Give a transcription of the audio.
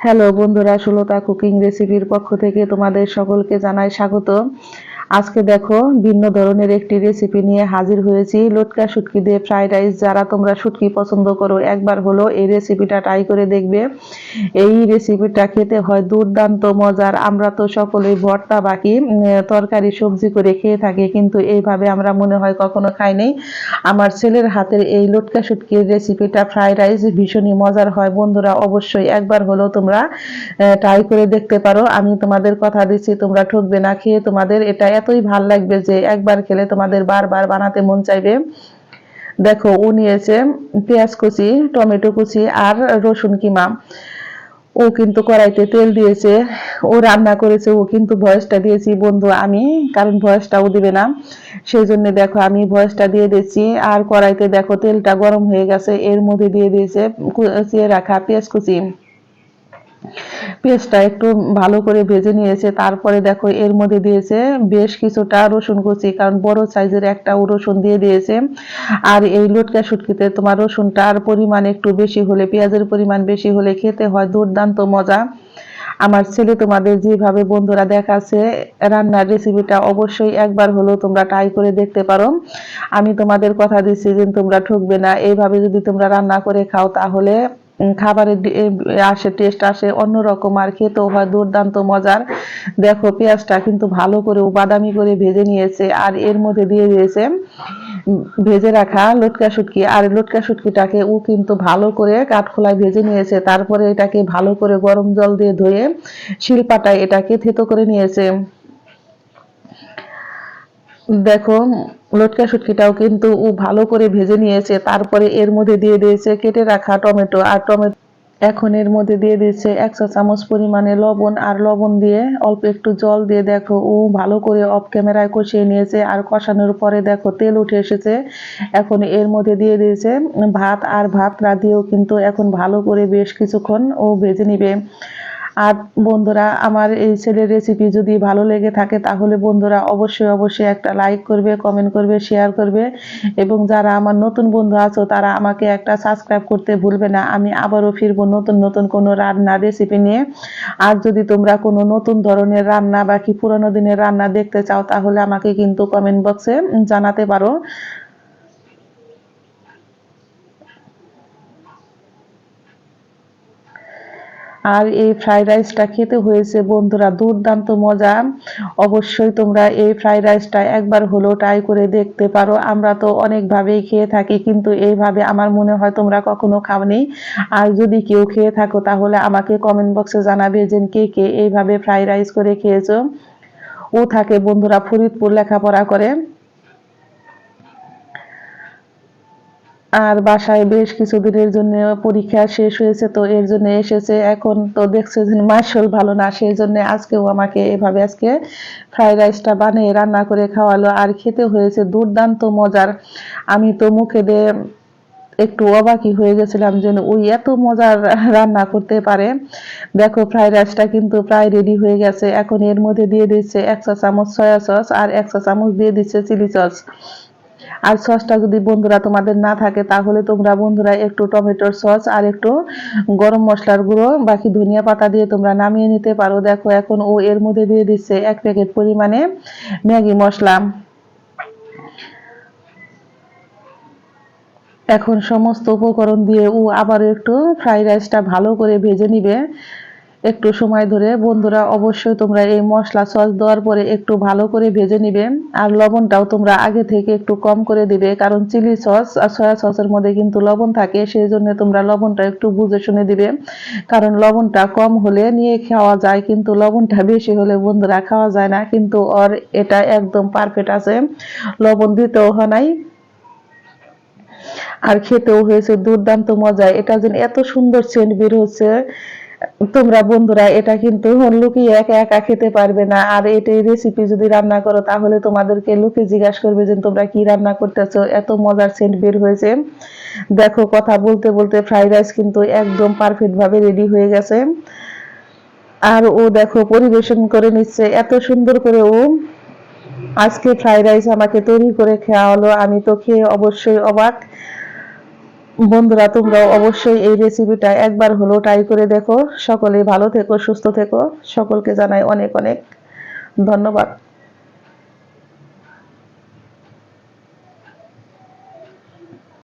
Hello বন্ধুরা Sulata cooking রেসিপির পক্ষ থেকে তোমাদের সকলকে জানাই স্বাগত আজকে দেখো ভিন্ন ধরনের একটি রেসিপি নিয়ে হাজির হয়েছি। লটকা শুটকি দিয়ে ফ্রাইড রাইস যারা তোমরা শুটকি পছন্দ করো, একবার হলো এই রেসিপিটা ট্রাই করে দেখবে। এই রেসিপিটা খেতে হয় দুর্দান্ত মজার। আমরা তো সকলেই ভর্তা বাকি তরকারি, সবজি করে খেয়ে থাকি, কিন্তু এইভাবে আমরা মনে হয় কখনো খাইনি আমার ছেলের হাতের এই লটকা শুটকির রেসিপিটা ফ্রাইড রাইস ভীষণই মজার হয়। বন্ধুরা, অবশ্যই একবার হলেও তোমরা ট্রাই করে দেখতে পারো। আমি তোমাদের কথা দিচ্ছি, তোমরা ঠকবে না, খেয়ে তোমাদের এটা এতই ভালো লাগবে যে একবার খেলে তোমাদের বারবার বানাতে মন চাইবে। দেখো, ও নিয়েছে পেঁয়াজ কুচি, টমেটো কুচি আর রসুন কিমা। ও কিন্তু কড়াইতে তেল দিয়েছে। ও রান্না করেছে, ও কিন্তু ভয়েসটা দিয়েছি, বন্ধু, আমি, কারণ ভয়েসটাও দিবে না। সেই জন্য দেখো, আমি ভয়েসটা দিয়ে দিচ্ছি। আর কড়াইতে দেখো, তেলটা গরম হয়ে গেছে। এর মধ্যে দিয়ে দিয়েছে কুচিয়ে রাখা পেঁয়াজ কুচি। পেঁয়াজটা একটু ভালো করে ভেজে নিয়েছে। তারপরে দেখো, এর মধ্যে দিয়েছে বেশ কিছুটা রসুন কুচি, কারণ বড় সাইজের একটা রসুন দিয়ে দিয়েছে। আর এই লটকা শুটকিতে তোমার রসুনটার পরিমাণ একটু বেশি হলে, পেঁয়াজের পরিমাণ বেশি হলে খেতে হয় দুর্দান্ত মজা। আমার ছেলে তোমাদের যেভাবে বন্ধুরা দেখাচ্ছে, রান্নার রেসিপিটা অবশ্যই একবার হলেও তোমরা ট্রাই করে দেখতে পারো। আমি তোমাদের কথা দিচ্ছি যে তোমরা ঠকবে না। এইভাবে যদি তোমরা রান্না করে খাও তাহলে খাবারের আসে টেস্ট আসে, অন্যরকম আর খেতেও হয় দুর্দান্ত মজার। দেখো, পেঁয়াজটা কিন্তু ভালো করে বাদামি করে ভেজে নিয়েছে আর এর মধ্যে দিয়ে দিয়েছে ভেজে রাখা লটকা শুটকি। আর লটকা শুটকিটাকে ও কিন্তু ভালো করে কাঠখোলায় ভেজে নিয়েছে। তারপরে এটাকে ভালো করে গরম জল দিয়ে ধুয়ে শিলপাটায় এটাকে থেতো করে নিয়েছে। দেখো, লটকা শুটকিটাও কিন্তু ও ভালো করে ভেজে নিয়েছে, তারপরে এর মধ্যে দিয়ে দিয়েছে কেটে রাখা টমেটো, আর টমেটো এখন এর মধ্যে দিয়ে দিচ্ছে এক চা চামচ পরিমাণে লবণ, আর লবণ দিয়ে অল্প একটু জল দিয়ে দেখো ও ভালো করে অফ ক্যামেরায় কষিয়ে নিয়েছে, আর কষানোর পরে দেখো তেল উঠে এসেছে। এখন এর মধ্যে দিয়ে দিয়েছে ভাত, আর ভাতটা দিয়েও কিন্তু এখন ভালো করে বেশ কিছুক্ষণ ও ভেজে নিবে। আর বন্ধুরা, আমার এই ছেলের রেসিপি যদি ভালো লেগে থাকে, তাহলে বন্ধুরা অবশ্যই অবশ্যই একটা লাইক করবে কমেন্ট করবে শেয়ার করবে। এবং যারা আমার নতুন বন্ধু আছো, তারা আমাকে একটা সাবস্ক্রাইব করতে ভুলবে না। আমি আবারও ফিরবো নতুন নতুন কোনো রান্না রেসিপি নিয়ে। আর যদি তোমরা কোনো নতুন ধরনের রান্না বা কি পুরোনো দিনের রান্না দেখতে চাও, তাহলে আমাকে কিন্তু কমেন্ট বক্সে জানাতে পারো। আর এই ফ্রাইড রাইসটা খেতে হয়েছে বন্ধুরা দুর্দান্ত মজা। অবশ্যই তোমরা এই ফ্রাইড রাইসটা একবার হলেও ট্রাই করে দেখতে পারো। আমরা তো অনেকভাবেই খেয়ে থাকি, কিন্তু এইভাবে আমার মনে হয় তোমরা কখনো খাওনি। আর যদি কেউ খেয়ে থাকো, তাহলে আমাকে কমেন্ট বক্সে জানাবে যে কে কে এইভাবে ফ্রাইড রাইস করে খেয়েছো। ও থাকে বন্ধুরা ফরিদপুর লেখাপড়া করে। আর বাসায় বেশ কিছুদিনের জন্য পরীক্ষা শেষ হয়েছে, তো এর জন্য এসেছে। এখন তো দেখছে যে মার্শাল ভালো না সেই জন্য আজকেও আমাকে এভাবে আজকে ফ্রাইড রাইসটা বানিয়ে রান্না করে খাওয়ালো। আর খেতে হয়েছে দুর্দান্ত মজার। আমি তো মুখে দিয়ে একটু অবাকই হয়ে গেছিলাম যে ওই এত মজার রান্না করতে পারে। দেখো, ফ্রাইড রাইসটা কিন্তু প্রায় রেডি হয়ে গেছে। এখন এর মধ্যে দিয়ে দিচ্ছে এক চা চামচ সয়া সস আর এক চা চামচ দিয়ে দিচ্ছে চিলি সস আর সসটা যদি বন্ধুরা তোমাদের না থাকে, তাহলে তোমরা বন্ধুরা একটু টমেটোর সস আর একটু গরম মশলার গুঁড়ো, বাকি ধনিয়া পাতা দিয়ে তোমরা নামিয়ে নিতে পারো। দেখো, এখন ও এর মধ্যে দিয়ে দিচ্ছে এক প্যাকেট পরিমাণে ম্যাগি মশলা। এখন সমস্ত উপকরণ দিয়ে ও আবার একটু ফ্রাইড রাইসটা ভালো করে ভেজে নিবে। একটু সময় ধরে। বন্ধুরা, অবশ্যই তোমরা এই মশলা সস দেওয়ার পরে একটু ভালো করে ভেজে নিবে আর লবণটাও তোমরা আগে থেকে একটু কম করে দিবে। কারণ চিলি সস আর সয়া সসের মধ্যে কিন্তু লবণ থাকে সেই জন্য তোমরা লবণটা একটু বুঝে শুনে দিবে। কারণ লবণটা কম হলে নিয়ে খাওয়া যায়, কিন্তু লবণটা বেশি হলে বন্ধুরা খাওয়া যায় না। কিন্তু ওর এটা একদম পারফেক্ট আছে। লবণ দিতেও হয় নাই। আর খেতেও হয়েছে দুর্দান্ত মজা এটা যেন এত সুন্দর সেন্ট বের হচ্ছে। তোমরা বন্ধুরা, এটা কিন্তু লুকিয়ে একা একা খেতে পারবে না। আর এটাই রেসিপি যদি রান্না করো, তাহলে তোমাদেরকে লোকে জিজ্ঞাসা করবে যে, তোমরা কি রান্না করতেছো? এত মজার সেন্ট বের হয়েছে। দেখো, কথা বলতে বলতে ফ্রাইড রাইস কিন্তু একদম পারফেক্ট ভাবে রেডি হয়ে গেছে। আর ও দেখো, পরিবেশন করে নিচ্ছে। এত সুন্দর করে ও আজকে ফ্রাইড রাইস আমাকে তৈরি করে খাওয়া হলো আমি তো খেয়ে অবশ্যই অবাক। বন্ধুরা, তোমরাও অবশ্যই এই রেসিপিটা একবার হলেও ট্রাই করে দেখো। সকলে ভালো থেকো, সুস্থ থেকো। সকলকে জানাই অনেক অনেক ধন্যবাদ।